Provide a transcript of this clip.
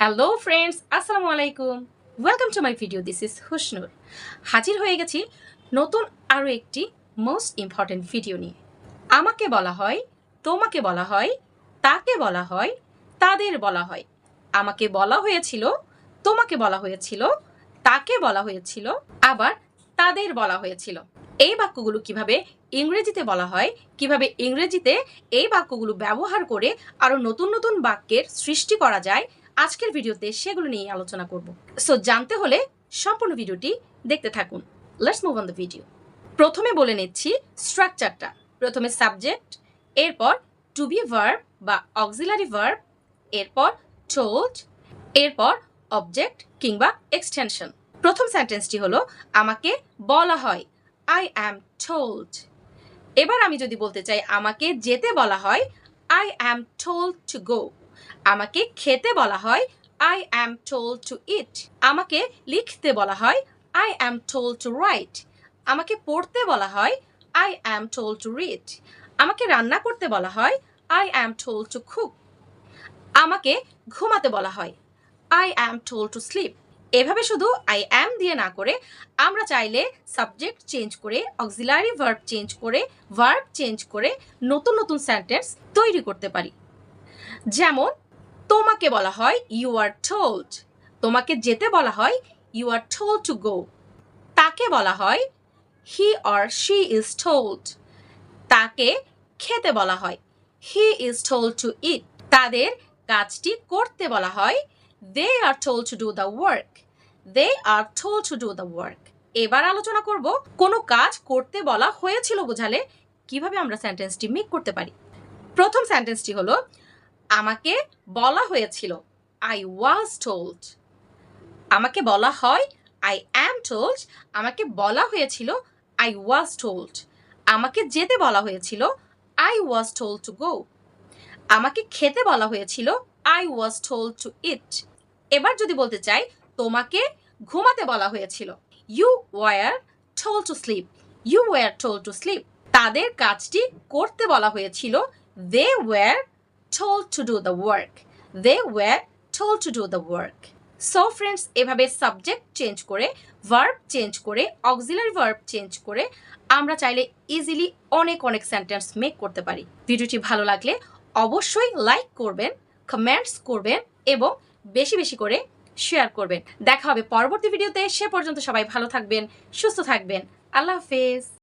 Hello friends আসসালামু আলাইকুম welcome to my video this is Husnur হাজির হয়ে গেছি নতুন আরও একটি মোস্ট ইম্পর্ট্যান্ট ভিডিও নিয়ে। আমাকে বলা হয়, তোমাকে বলা হয়, তাকে বলা হয়, তাদের বলা হয়। আমাকে বলা হয়েছিল, তোমাকে বলা হয়েছিল, তাকে বলা হয়েছিল, আবার তাদের বলা হয়েছিল। এই বাক্যগুলো কীভাবে ইংরেজিতে বলা হয়, কীভাবে ইংরেজিতে এই বাক্যগুলো ব্যবহার করে আরও নতুন নতুন বাক্যের সৃষ্টি করা যায় আজকের ভিডিওতে সেগুলো নিয়ে আলোচনা করব। সো জানতে হলে সম্পূর্ণ ভিডিওটি দেখতে থাকুন। Let's move on the video প্রথমে বলে নিচ্ছি স্ট্রাকচারটা প্রথমে সাবজেক্ট এরপর টু বি ভার্ব বা অক্সিলারি ভার্ব এরপর টোল্ড এরপর অবজেক্ট কিংবা এক্সটেনশন প্রথম সেন্টেন্সটি হলো, আমাকে বলা হয় আই অ্যাম টোল্ড এবার আমি যদি বলতে চাই, আমাকে যেতে বলা হয় I am told to go আমাকে খেতে বলা হয় I am told to eat আমাকে লিখতে বলা হয় I am told to write আমাকে পড়তে বলা হয় I am told to read আমাকে রান্না করতে বলা হয় I am told to cook আমাকে ঘুমাতে বলা হয় I am told to sleep এভাবে শুধু আই অ্যাম দিয়ে না করে, আমরা চাইলে সাবজেক্ট চেঞ্জ করে অক্সিলারি ভার্ব চেঞ্জ করে ভার্ব চেঞ্জ করে, নতুন নতুন সেন্টেন্স তৈরি করতে পারি। যেমন, তোমাকে বলা হয় ইউ আর টোল্ড তোমাকে যেতে বলা হয় you are told to go তাকে বলা হয় he or she is told তাকে খেতে বলা হয় he is told to eat তাদের কাজটি করতে বলা হয় they are told to do the work they are told to do the work এবার আলোচনা করব, কোনো কাজ করতে বলা হয়েছিল বোঝালে কীভাবে আমরা সেন্টেন্সটি মেক করতে পারি। প্রথম সেন্টেন্সটি হলো আমাকে বলা হয়েছিল। আই ওয়াজ টোল্ড আমাকে বলা হয় আই অ্যাম টোল্ড আমাকে বলা হয়েছিল আই ওয়াজ টোল্ড আমাকে যেতে বলা হয়েছিল I was told to go আমাকে খেতে বলা হয়েছিল I was told to eat এবার যদি বলতে চাই, তোমাকে ঘুমাতে বলা হয়েছিল। You were told to sleep you were told to sleep তাদের কাজটি করতে বলা হয়েছিল। They were told to do the work they were told to do the work so friends এভাবে সাবজেক্ট চেঞ্জ করে ভার্ব চেঞ্জ করে অক্সিলারি ভার্ব চেঞ্জ করে, আমরা চাইলে ইজিলি অনেক অনেক সেন্টেন্স মেক করতে পারি। ভিডিওটি ভালো লাগলে অবশ্যই লাইক করবেন কমেন্টস করবেন এবং বেশি বেশি করে শেয়ার করবেন। দেখা হবে পরবর্তী ভিডিওতে। সে পর্যন্ত সবাই ভালো থাকবেন, সুস্থ থাকবেন। আল্লাহ হাফেজ।